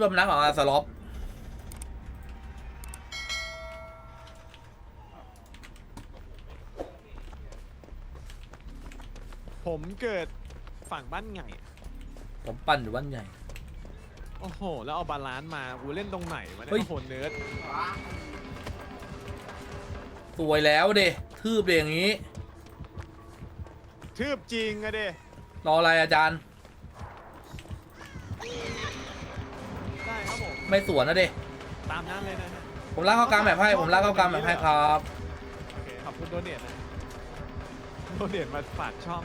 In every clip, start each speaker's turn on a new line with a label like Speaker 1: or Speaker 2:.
Speaker 1: เริ่มนักออกมาสล็อป
Speaker 2: ผมเกิดฝั่งบ้านไง
Speaker 1: ผมปั่นอยู่บ้านใหญ่
Speaker 2: โอ้โห แล้วเอาบาลานซ์มากูเล่นตรงไหนวะเนี่ย
Speaker 1: เฮ้ย
Speaker 2: โอ้โหเนิร์ด
Speaker 1: สวยแล้วเดทืบเดอย่างนี้
Speaker 2: ทืบจริงอะเด้
Speaker 1: รออะไรอาจารย์
Speaker 2: ไม่
Speaker 1: สวนนะเด
Speaker 2: ตามนั้นเลยนะฮะ
Speaker 1: ผมลากเข้ากลางแบบให้ผมลากเข้ากลางแบบให้ครับ
Speaker 2: โอเคขอบคุณโดเนทนะโดเนทมาฝากช่อง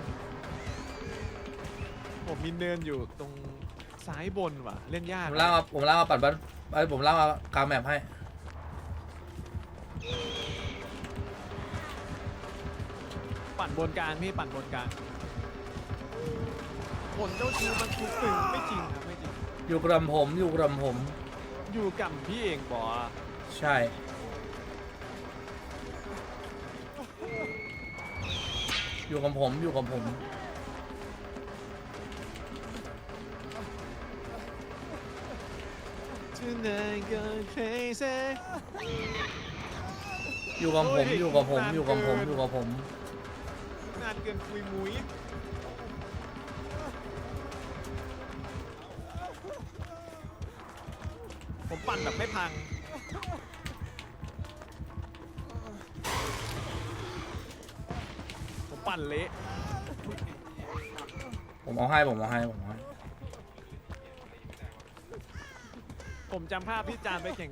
Speaker 2: ผมมีเนินอยู่ตรงซ้ายบนว่ะ เล่นยาก
Speaker 1: ผมลากมาผมลากมาปั่นบ้านไอ้ยผมลากมากลางแบบให้
Speaker 2: ปั่นบนกลางพี่ปั่นบนกลางผลเจ้าชูมันคือตึงไม่จริงครับไม่จริง
Speaker 1: อยู่กระผมอยู่กระผม
Speaker 2: อยู่กับพี่เองบอ
Speaker 1: ใช่ อยู่กับผมอยู่กับผม
Speaker 2: Tonight go crazy
Speaker 1: อยู่กับผมอยู่กับผมอยู่กับผมอยู่กับผม
Speaker 2: นานเกินคุยมุ้ย ปั่นแบบไม่พัง ผมปั่นเละ
Speaker 1: ผมเอาให้ผมเอาให้ผมเอาให้
Speaker 2: ผมจำภาพพี่จานไปแข่ง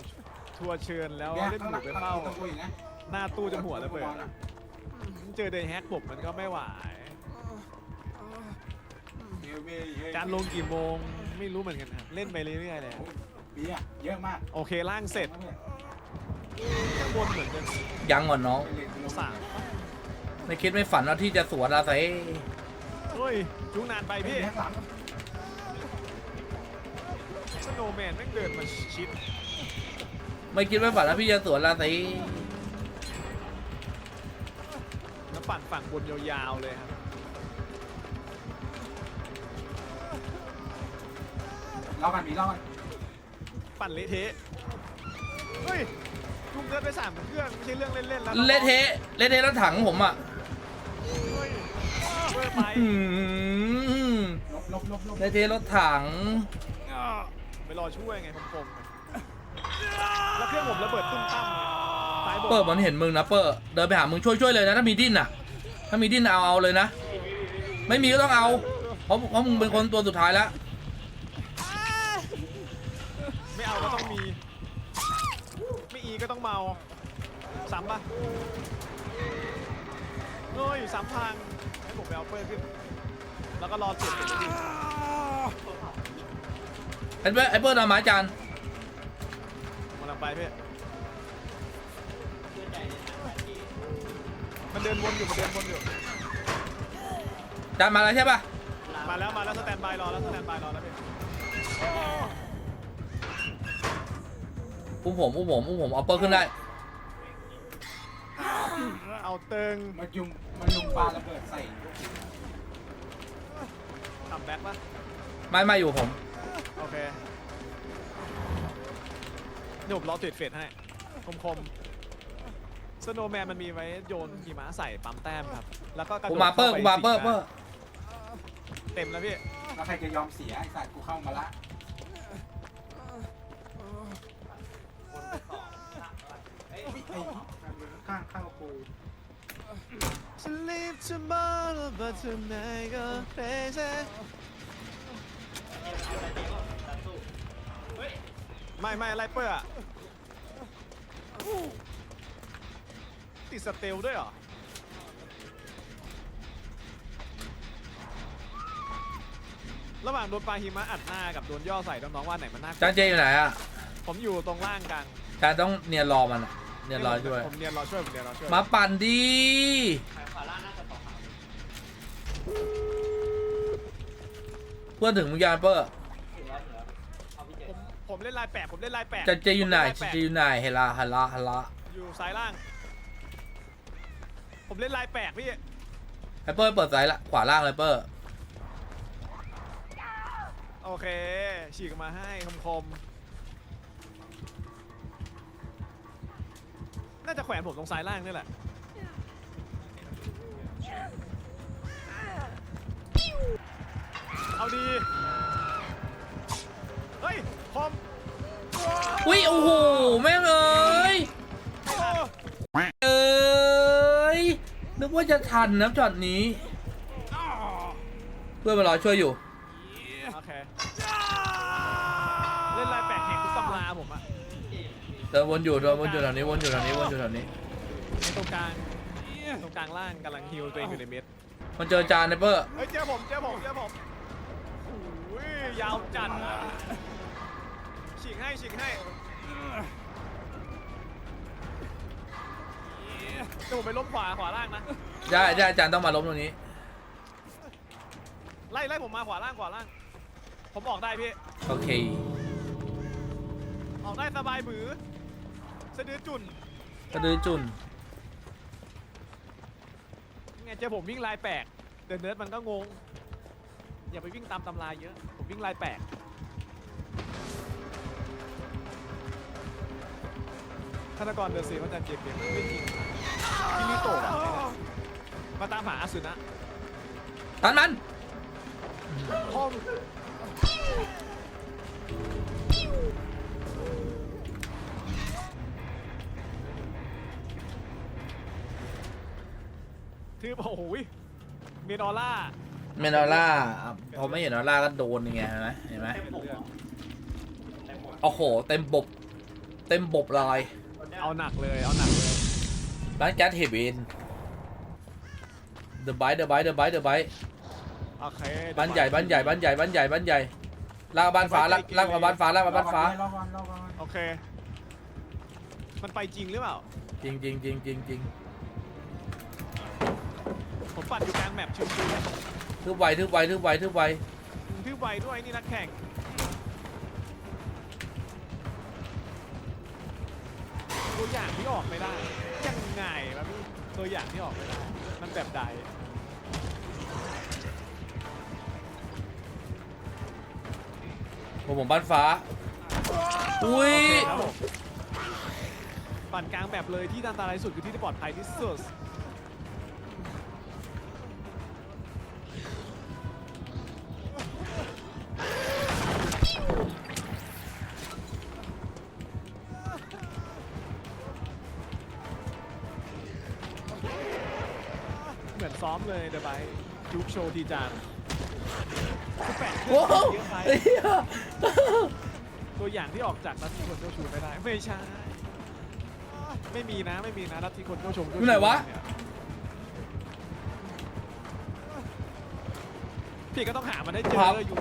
Speaker 2: ทัวร์เชิญแล้ว
Speaker 3: เนี่ย
Speaker 2: เล่นห
Speaker 3: ข้างห
Speaker 2: มู
Speaker 3: ลัง
Speaker 2: ไป
Speaker 3: ข้างหลั
Speaker 2: เป้าง
Speaker 3: ต้องคุยนะ
Speaker 2: หน้าตู้จนหัวระเบิดเจอเดย์แฮกผมมันก็ไม่ไหว
Speaker 3: เฮ้ยเว้ยเฮ้ย
Speaker 2: จานลงกี่โมงไม่รู้เหมือนกันครับเล่นไปเรื่อยๆเลย
Speaker 3: โอ้ย เบียร์เยอะมาก
Speaker 2: โอเคล่างเสร็จข้างบนเหมือนจะ
Speaker 1: ยังก่อนน้อง
Speaker 2: สาม
Speaker 1: ไม่คิดไม่ฝันว่าที่จะสวนอะไร
Speaker 2: เฮ้ยจุกนานไป
Speaker 3: พี่
Speaker 2: พี่
Speaker 3: ข้างหลัง
Speaker 2: สโนว์แมนแม่งเดินมาชิด
Speaker 1: ไม่คิดไม่ฝันว่าพี่จะสวนอะไร
Speaker 2: แล้วปั่นฝั่งบนยาวๆเลยครับ
Speaker 3: เล่ากันมีเล่ากัน
Speaker 2: ปั่นเละเทะเฮ้ยจุกเดินไปสามเครื่องไม่ใช่เรื่องเล่นๆแล้ว
Speaker 1: เละเทะเละเทะรถถังผมอะ
Speaker 2: เฮ้ยเวอร์ไป
Speaker 1: อืม
Speaker 3: ลบลบลบลบ
Speaker 1: เละเทะรถถัง
Speaker 2: ไปรอช่วยไงคมๆแล้วเครื่องผมระเบิดตุ้มตั้มไงซ้ายบน
Speaker 1: เปิดมันเห็นมึงนะเปิดเดินไปหามึงช่วยช่วยเลยนะ ถ้ามีดิ้นอะ ถ้ามีดิ้นเอาเอาเลยนะ ไม่มีก็ต้องเอาเพราะเพราะมึงเป็นคนตัวสุดท้ายแล้ว
Speaker 2: ไม่เอาก็ต้องมี ไม่อีก็ต้องเมาซ้ำปะเฮ้ยซ้ำพังให้ผมไปเอาเปิดขึ้น แล้วก็รอเจ็บเจ็บจริง
Speaker 1: ไอ้เปิ้ลไอ้เปิ้ลเอาไม้จาน
Speaker 2: กำลังไปพี่มันเดินวนอยู่มันเดินวนอยู่
Speaker 1: จานมาแล้วใช่ปะ
Speaker 2: มาแล้วมาแล้วสแตนบายรอแล้วสแตนบายรอแล้วพี่
Speaker 1: อุ้มผมอุ้มผมอุ้มผมเอาเปิ้ลขึ้นได้
Speaker 2: เอาเติง
Speaker 3: มายุงมายุงปลาระเบิดใส่
Speaker 2: ทำแบ็คปะ
Speaker 1: ไม่ไม่อยู่กับผม
Speaker 2: โอเคเดี๋ยวผมรอติดเฟดให้ คมคมสโนว์แมนมันมีไว้โยนหิมะใส่ปั๊มแต้มครับ แล้วก็กระโด
Speaker 1: กู
Speaker 2: ด
Speaker 1: มาเปิ้ล
Speaker 2: ข้
Speaker 1: กู
Speaker 2: ไป
Speaker 1: มาเปิ้ล
Speaker 2: สิง
Speaker 1: เปิ้ล
Speaker 2: เต็มแล้วพี่
Speaker 3: แล้วใครจะยอมเสียไอ้สัตว์กูเข้ามาละ อ้ข้างข้างกู
Speaker 2: To leave tomorrow but tonight go crazy ไม่ไม่ไรเปอร์อะติดสเตลด้วยเหรอ ระหว่างโดนปลาหิมะอัดหน้ากับโดนย่อใส่น้องๆว่าไหนมันน่ากลัว
Speaker 1: จานเจอยู่ไหนอะ
Speaker 2: ผมอยู่ตรงล่างกลาง
Speaker 1: จานต้องเนียนรอมันอะ เนียนรอช่วย
Speaker 2: ผมเนียนรอช่วยผมเนียนรอช่วย
Speaker 1: มาปั่นดีเพื่อนถึงมึงยานเปิ้ล
Speaker 2: ผมผมเล่นลายแปะผมเล่นลายแปะ
Speaker 1: จานเจอยู่ไหน
Speaker 2: ผม
Speaker 1: จาน
Speaker 2: เล่ลาย
Speaker 1: เจ
Speaker 2: แปะ
Speaker 1: อยู่ไหนเฮลาฮัลลาฮัลลา
Speaker 2: อยู่ซ้ายล่าง ผมเล่นลายแปลกพี่
Speaker 1: ไอ้เปิ้ลเปิดสายละขวาล่างเลยเปิ้ล
Speaker 2: โอเคฉีกมาให้คมคม น่าจะแขวนผมตรงซ้ายล่างนี่แหละ เอาดี เฮ้ย คอม
Speaker 1: อุ้ยโอ้โหแม่งเอ้ย
Speaker 2: โอ้
Speaker 1: เอ้ยนึกว่าจะทันนะช็อตนี้ เพื่อนมารอช่วยอยู่
Speaker 2: โอเค เล่นลายแปลกแห่งทุกตำราผมอะ
Speaker 1: เดินวนอยู่เดินวนอยู่แถวนี้วนอยู่แถวนี้วนอยู่แถวนี้
Speaker 2: ในตรงกลางตรงกลางล่างกำลังฮิวตัวเองอยู่ในเม็ด
Speaker 1: มันเจอจานในเปอร์
Speaker 2: เฮ้ยเจอผมเจอผมเจอผมโอ้ยยาวจัดอะฉีกให้ฉีกให้เดี๋ยวผมไปล้มขวาขวาล่างนะ
Speaker 1: ได้ได้จานต้องมาล้มตรงนี้
Speaker 2: ไล่ไล่ผมมาขวาล่างขวาล่าง ผมออกได้พี่
Speaker 1: โอเค
Speaker 2: ออกได้สบายบือ สะดือจุน
Speaker 1: กระดือจุน
Speaker 2: ไงเจอผมวิ่งลายแปลกเดินเนิร์ดมันก็งง อย่าไปวิ่งตามตำราเยอะ ผมวิ่งลายแปลกธนกรเดอะซีว่าจะเจ็บเกมไม่จริงกิริโตะอะมาตามหาอสุนะ
Speaker 1: ทันมัน
Speaker 2: ห้อง ทืบโอ้โหยเมนอล่า
Speaker 1: เมนอล่าพอไม่เห็นออร่าก็โดนยังไงเห็นไหมเห็นไหมโอ้โห เต็มบบ เต็มบบลอย
Speaker 2: เอาหนักเลยเอาหนักเลย
Speaker 1: บ้านแจ๊ดเฮบิน The Bite The Bite The Bite The Bite
Speaker 2: โอเค
Speaker 1: บ้านใหญ่บ้านใหญ่บ้านใหญ่บ้านใหญ่บ้านใหญ่ลากมาบ้านฟ้าลากลากมาบ้านฟ้าลากมาบ้านฟ้า
Speaker 3: รอก่อนรอก่อน
Speaker 2: โอเค มันไปจริงหรือเปล่า
Speaker 1: จริงจริงจริงจริงจริง
Speaker 2: ผมปัดอยู่กลางแมปชิว
Speaker 1: ทึบไวทึบไวทึบไวทึบไว
Speaker 2: ๆทื่อไวด้วยนี่นักแข่งตัวอย่างที่ออกไม่ได้ ยังไงวะพี่ตัวอย่างที่ออกไม่ได้ มันแบบใด
Speaker 1: ผมผมบ้านฟ้า อุ้ย
Speaker 2: ครับผมปั่นกลางแบบเลยที่อันตรายที่สุดคือที่ที่ปลอดภัยที่สุด ซ้อมเลยเดบายจุ๊บโชว์ทีจานคือแปะเครื่
Speaker 1: โอ้
Speaker 2: อง
Speaker 1: โห
Speaker 2: เยอะไป
Speaker 1: เหี้ย
Speaker 2: ตัวอย่างที่ออกจากนัดที่คนเจ้าชูไม่ได้ ไม่ใช่ ไม่มีนะไม่มีนะนัดที่คนเจ้าชม
Speaker 1: อยู่ไหนวะ
Speaker 2: พี่ก็ต้องหามันให้เจ
Speaker 1: ครั
Speaker 2: อบอยู่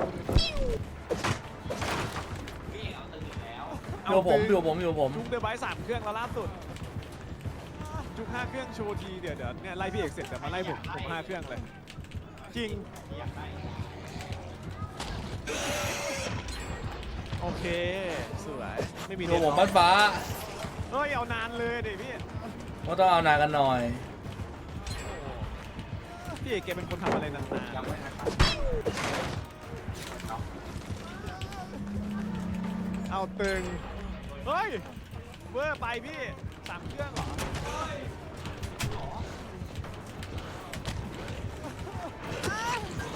Speaker 1: อยู่ผมอยู่ผมอยู่ผม
Speaker 2: จุกเดอะไบสามเครื่องแล้วล่าสุดจุก ห้าเครื่องโชว์ทีเดี๋ยวเดี๋ยวเนี่ยไล่พี่เอกเสร็จเดี๋ยวมาไล่ผมผมห้าเครื่องเลย จริง โอเค สวย ไม่มี
Speaker 1: อยู่ผม
Speaker 2: เน็ต
Speaker 1: บ้านฟ้า
Speaker 2: เฮ้ยเอานานเลยเดี๋ยวพี่
Speaker 1: ก็ต้องเอานานกันหน่อย
Speaker 2: พี่เอกแกเป็นคนทำอะไรนาน
Speaker 3: ยังไม่นะครับ
Speaker 2: ๆเอาตึง เฮ้ย เวอร์ไปพี่สามเครื่องเหรอ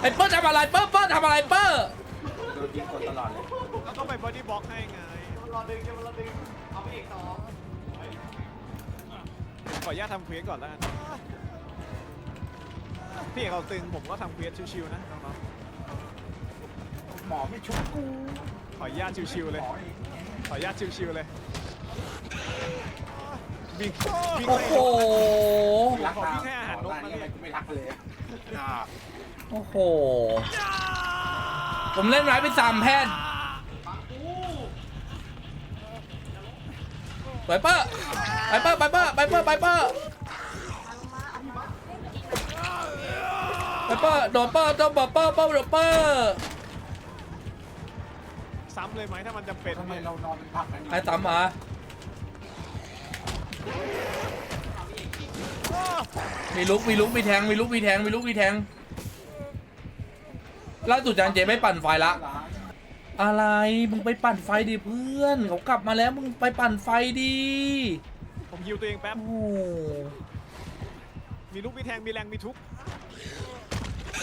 Speaker 1: อ้เปิ้ลทำอะไรเปิ้ลเปิ้ลทำอะไรเปิ้ล
Speaker 3: โดนยิงกดตลอดเลย
Speaker 2: แล้วก็ไปบอดี้บล็อกให้ไง
Speaker 3: รอดึงจะรอดึงเอาไปอีกต่อ
Speaker 2: ขออนุญาตทำเควสก่อนแล้วกันพี่เอกเอาตึงผมก็ทำเควสชิวๆนะน้อง
Speaker 3: หมอไม่ชุบกู
Speaker 2: ๆขออนุญาตชิวๆเลย
Speaker 3: หมออีก
Speaker 2: ขออนุญาตชิวๆเลยวิ่งวิ่ง
Speaker 1: โอ้
Speaker 2: ให้
Speaker 1: โห
Speaker 3: รัก
Speaker 2: ขอวิ่งให้อาหารนกมา
Speaker 3: เนี่
Speaker 2: เนี่ยย
Speaker 3: ไม่รักเลย
Speaker 1: โอ้โห ผมเล่นไม้เป็นสามแพทย์ไปเปอร์ไปเปอร์ไปเปอร์ไปเปอร์ไปเปอร์ไปเปอร์โดนเปอร์โดนเปอร์เปอร์เปอร์โดนเปอร์
Speaker 2: ซ้ำเลยไหมถ้ามันจำเป็น
Speaker 3: ทำไมเรานอนเป็นพักกันอยู่
Speaker 1: ใครตามมามีลุกมีลุกมีแทงมีลุกมีแทงมีลุกมีแทง ล่าสุดจานเจไม่ปั่นไฟละ
Speaker 3: ร้าน
Speaker 1: อะไรมึงไปปั่นไฟดิเพื่อนเขากลับมาแล้วมึงไปปั่นไฟดิ
Speaker 2: ผมฮิวตัวเองแป๊บ
Speaker 1: โอ้โห
Speaker 2: มีลูกมีแทง มีแรง มีทุบ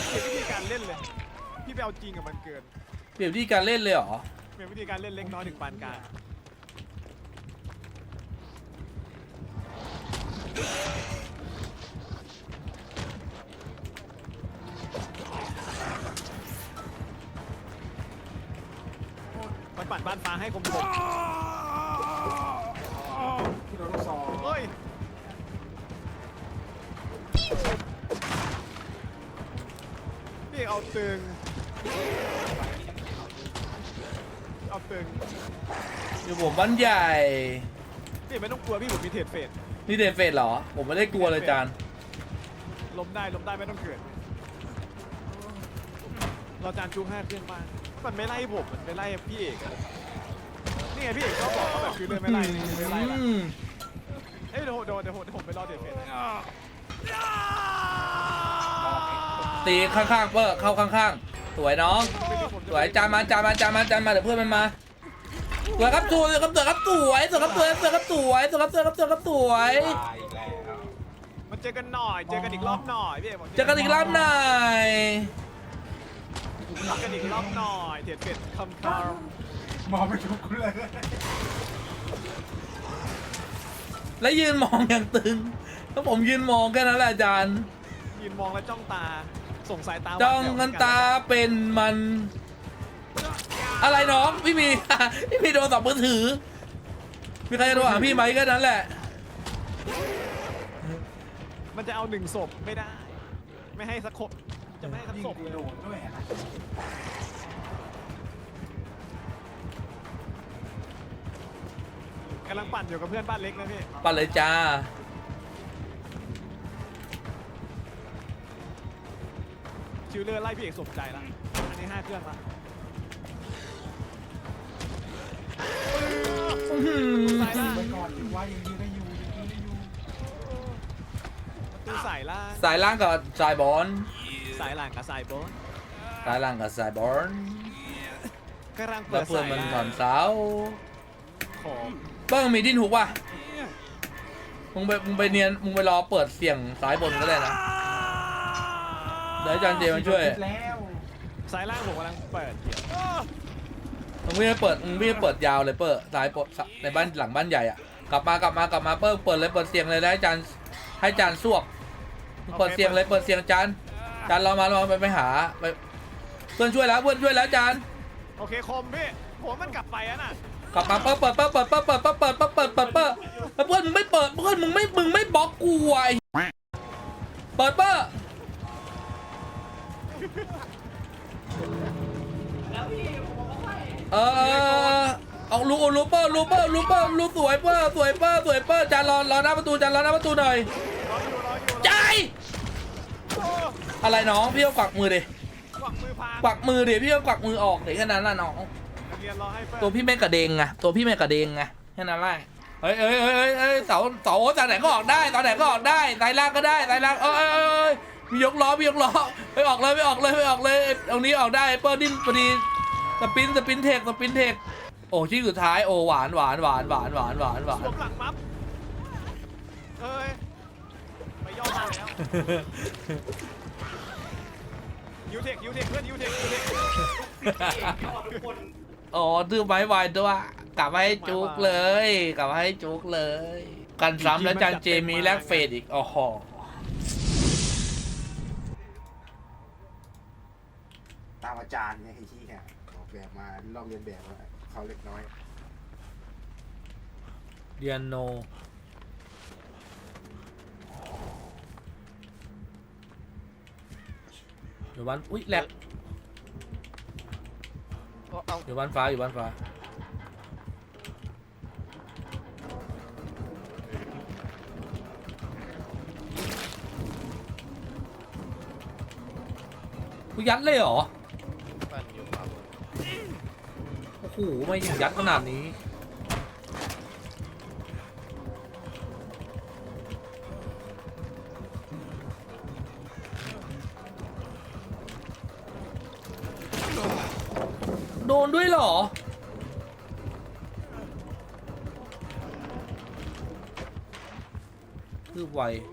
Speaker 2: เปลี่ยนวิธีการเล่นเลย พี่ไปเอาจริงกับมันเกิน
Speaker 1: เปลี่ยนวิธีการเล่นเลยเหรอ
Speaker 2: เปลี่ยนวิธีการเล่นเล็กน้อยถึงปานกลาง มันปั่นบ้านฟ้าให้คมคม
Speaker 3: ที่โดนลูกซอง
Speaker 2: เฮ้ยพี่เอาตึง เอาตึง
Speaker 1: อยู่ผมบ้านใหญ่
Speaker 2: พี่ไม่ต้องกลัวพี่ผมมีเทรดเฟด
Speaker 1: นี่เดฟเฟสเหรอ ผมไม่ได้กลัวเลยจาน
Speaker 2: ล้มได้ล้มได้ไม่ต้องเกิด เราจานจูงห้าเครื่องบ้าน มันไม่ไล่ผมมันไม่ไล่พี่เอกอะนี่ไงพี่เอกเขาบอกว่าแบบคือเดินไม่ไล่นี่ไม่ไล่ละ
Speaker 1: อืม
Speaker 2: เอ้ยเดี๋ยวผมเดี๋ยวเดี๋ยวผมเดี๋ยวผมไปรอเทรดเฟดให้
Speaker 1: ตีข้างๆเปอร์เข้าข้างๆ สวยน้อง สวยจานมาจานมาจานมาจานมาเดี๋ยวเพื่อนมันมา สวยครับสวยครับสวยครับสวยสวยครับสวยสวยครับสวยสวยครับสวยครับสวยครับสวย
Speaker 3: ตายอีกแล้ว
Speaker 2: มันเจอกันหน่อยเจอกันอีกรอบหน่อยพี่เอกบอก
Speaker 1: เจอกันอีกรอบหน่อย
Speaker 2: เจอกันอีกรอบหน่อยเทรดเฟดคำค
Speaker 3: มองไม่ทุกคนเลย
Speaker 1: แล้วยืนมองอย่างตึงถ้าผมยืนมองแค่นั้นแหละอาจารย์ำ
Speaker 2: ยืนมองแล้วจ้องตา ส่งสายตาหวาด
Speaker 1: จ้อง
Speaker 2: แหว
Speaker 1: กันตาเป็นมัน อะไรน้องพี่มี พี่มีโดนสองมือถือ มีใครจะโทรหาพี่ไหมแค่นั้นแหละ
Speaker 2: มันจะเอาหนึ่งศพไม่ได้ ไม่ให้สักคน จะไม่ให้สัก
Speaker 3: ยิง
Speaker 2: ศพ
Speaker 3: กู
Speaker 2: เลย
Speaker 3: โดนด้วยนะ
Speaker 2: กำลังปั่นอยู่กับเพื่อนบ้านเล็กนะพี่
Speaker 1: ปัดเลยจ้า
Speaker 2: ชิวเลอร์ไล่พี่เอกสมใจละอันนี้ห้าเครื่องละ
Speaker 1: อื้อหือ
Speaker 2: สายล่าง
Speaker 3: ไว้ก่อนยิงไว้ยังยิงได้อยู่ยังยิงได้อยู่
Speaker 2: ประตูสายล่าง
Speaker 1: สายล่างกับสายบอล
Speaker 2: สายหลังกับสายบน
Speaker 1: สายล่างกับสายบอล
Speaker 2: กำลังเปิ
Speaker 1: แล้
Speaker 2: ด
Speaker 1: วเพื่อน
Speaker 2: สาย
Speaker 1: มันถ
Speaker 2: ล่า
Speaker 1: องนเสา
Speaker 2: ของ
Speaker 1: เบิ้งมีดิ้นหุกป่ะมึงไปมึงไปเนียนมึงไปรอเปิดเสียงสายบนก็ได้นะเดี๋ยวอาจารย์เจมาช่วย
Speaker 3: แล้ว
Speaker 2: สายล่างผมกำลังเปิดเดี๋ยว
Speaker 1: มึงไม่ได้เปิดมึงไม่ได้เปิดยาวเลยเปิดสายปดในบ้านหลังบ้านใหญ่อะกลับมากลับมากลับมาเปิดเปิดเลยเปิดเสียงเลยได้อาจารย์ให้อาจารย์สวบมึงเปิดเสียงเลยเปิดเสียงอาจารย์อา จารย์เรามาเรามาไปไปหาไปเพื่อนช่วยแล้วเพื่อนช่วยแล้วอาจารย์
Speaker 2: โอเคคมพี่ผมมันกลับไปอะน่ะ
Speaker 1: กลับมาเปิดเปิดเปิดเปิดเปิดเปิดเปิดเปิดเปิดเปิดเปิดเปิดแล้วเพื่อนมึงไม่เปิดเพื่อนมึงไม่มึงไม่บล็อกกูอะไอ้เปิดเปิดเออเอาลูกเอาลูกเปิดลูกเปิดลูกเปิดลูกสวยเปิดสวยเปิดสวยเปิดจานรอรอหน้าประตูจานรอหน้าประตูหน่อย
Speaker 2: รออยู่รออยู่รอ
Speaker 1: ใจาย
Speaker 2: โอ้
Speaker 1: อะไรน้องพี่เอากวักมือดิ
Speaker 2: กวักมือพาง
Speaker 1: กวักมือดิพี่เอากวักมือออกเดี๋ยวแค่นั้นละน้อง
Speaker 2: นักเรียนรอให้เปิด
Speaker 1: ตัวพี่ไม่กระเดงไงตัวพี่ไม่กระเดงไงแค่นั้นแหละเฮ้ยเฮ้ยเฮ้ยเฮ้ยเฮ้ยเสาเสาจากไหนก็ออกได้ตอนไหนก็ออกได้สายล่างก็ได้สายล่างเอ้ยเอ้ยเอ้ยเอ้ยมียกล้อมียกล้อไม่ออกเลยไม่ออกเลยไม่ออกเลยไอ้ตรงนี้ออกได้เปิดดิ้นพอดีสปินสปินเทคสปินเทคโอ้ที่สุดท้ายโอ้หวานหวานหวานหวานหวานหวานหวา
Speaker 2: ส
Speaker 1: น
Speaker 2: วมหลังมัฟเอ้ยไปย่อมาแล้ว ยูเทคยูเทคเพื่อนยูเทคยูเทค
Speaker 1: โอ้ดื้อไม้ไวด้วยกลับมาให้จุกเลยกลับมาให้จุกเลย กันซ้ำแล้วจานเจมีแลกเฟดอีกโอ้โห
Speaker 3: ตามอาจารย์ไงไอ้ที่เนี่ยออกแบบมาลองเรียนแบบมาเขาเล็กน้อย
Speaker 1: เดียนโน อยู่บ้านอุ้ยแหลก
Speaker 2: เอา
Speaker 1: อยู่บ้านฟ้าอยู่บ้านฟ้ากูยัดเลยเหรอโอ้โหไม่ยิงยัดขนาดนี้ คื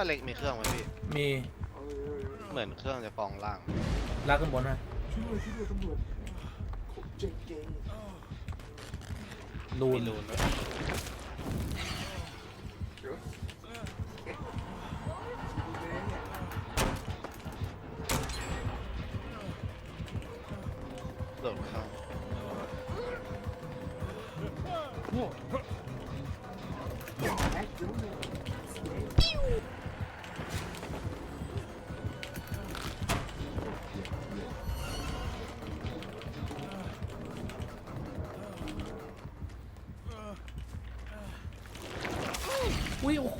Speaker 1: บ้า
Speaker 4: นเล็กมีเครื่องไหมพี่
Speaker 1: มี
Speaker 4: เหมือนเครื่องจะฟองล่าง
Speaker 1: ลากขึ้นบนนะ
Speaker 3: ช่วยช่วยตำรวจผมเจ๊ง
Speaker 1: รู
Speaker 4: มี
Speaker 1: น
Speaker 4: รูนด้วย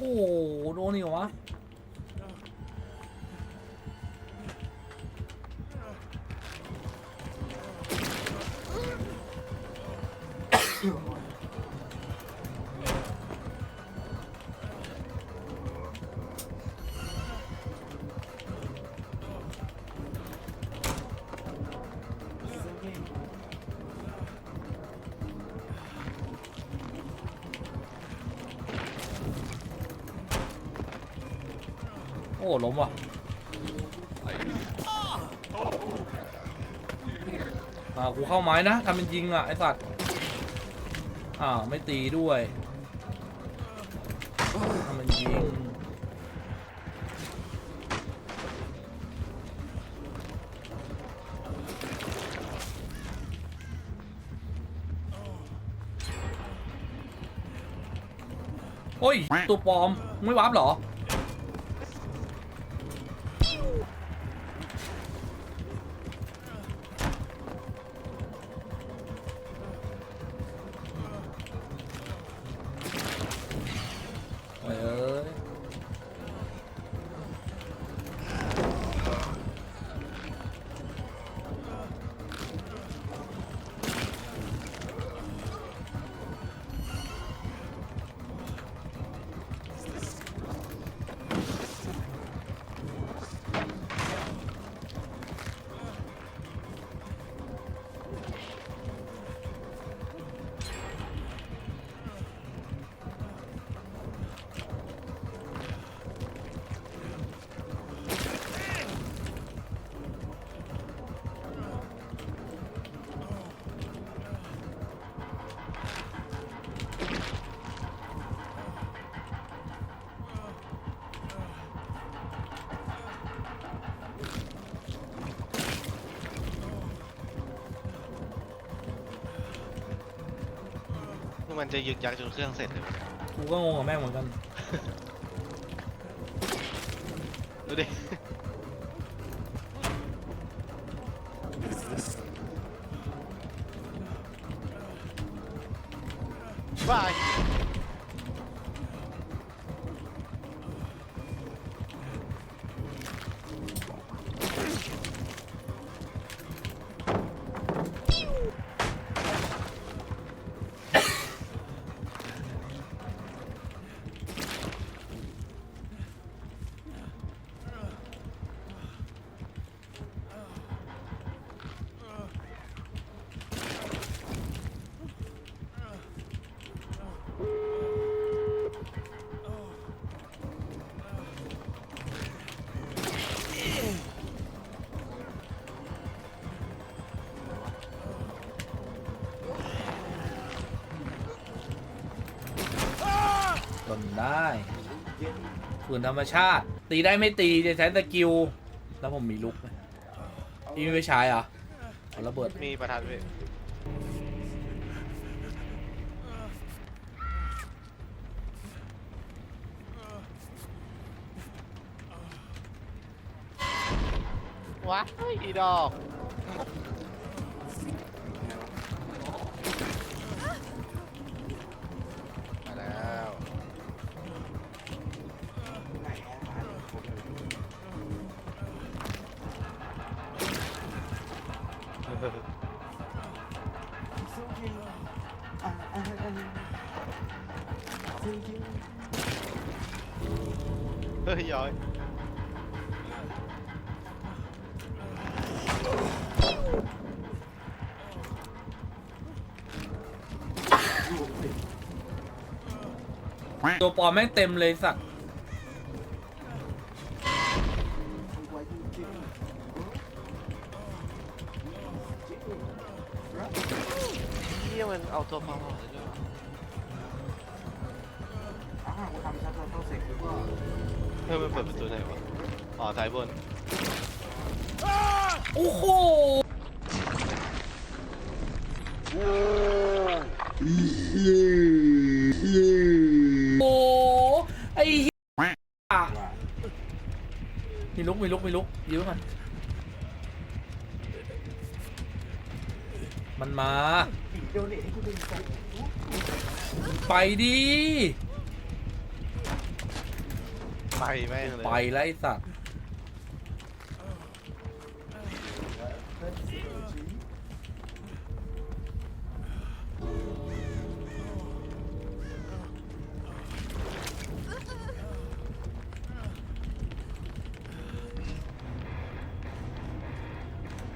Speaker 4: โอ้
Speaker 1: โห โดนนี่เหรอวะ อ้ล้มว่ะอ่ากูเข้าไม้นะทำเป็นยิงอะไอสัตว์อ่าไม่ตีด้วยทำเป็นยิงโอ้ย ตัวปลอม ไม่วาร์ปหรอ
Speaker 4: มันจะยึกยักจนเครื่องเสร็จเลย
Speaker 1: กูก็งงกับแม่งเหมือนกัน
Speaker 4: ดูดิ บาย
Speaker 1: จนได้ฝืนธรรมชาติ ตีได้ไม่ตีจะใช้สกิล แล้วผมมีลุกไหมพี่ไม่ไปใช้เหรอเอาระเบิด
Speaker 4: มีประทัดพี่ ะเฮ้ยอีดอก มาแล้ว
Speaker 3: ไหนอะหาเด็กครบเลยอ่ะอ่ะอ่ะจริง
Speaker 4: เฮ้ยย้อย
Speaker 1: ตัวปลอมแม่งเต็มเลยสัตว์
Speaker 3: ไว้จริงจริง
Speaker 4: เฮียมันเอาตัวพอมออกได้ด้วยวะ
Speaker 3: อ้าวกูทำชัดเราต้องเสร็จหรือเปล่า
Speaker 4: เฮ้ยมันเปิดประตูไหนวะอ๋อซ้ายบน
Speaker 1: โอ้โหโลุกมีลุกยื้อมันมันมา
Speaker 3: เดี๋ยวนี้ให้กูดึงไป
Speaker 1: ไปดิ
Speaker 4: ไปแม่งเลย
Speaker 1: ไปแล้วไอ้สัตว์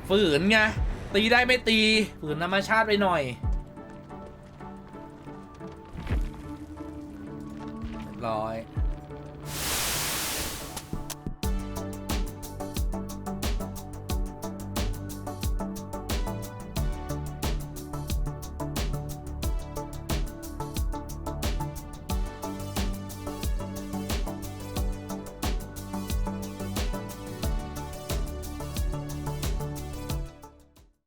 Speaker 1: ฝืนไงตีได้ไม่ตีฝืนธรรมชาติไปหน่อย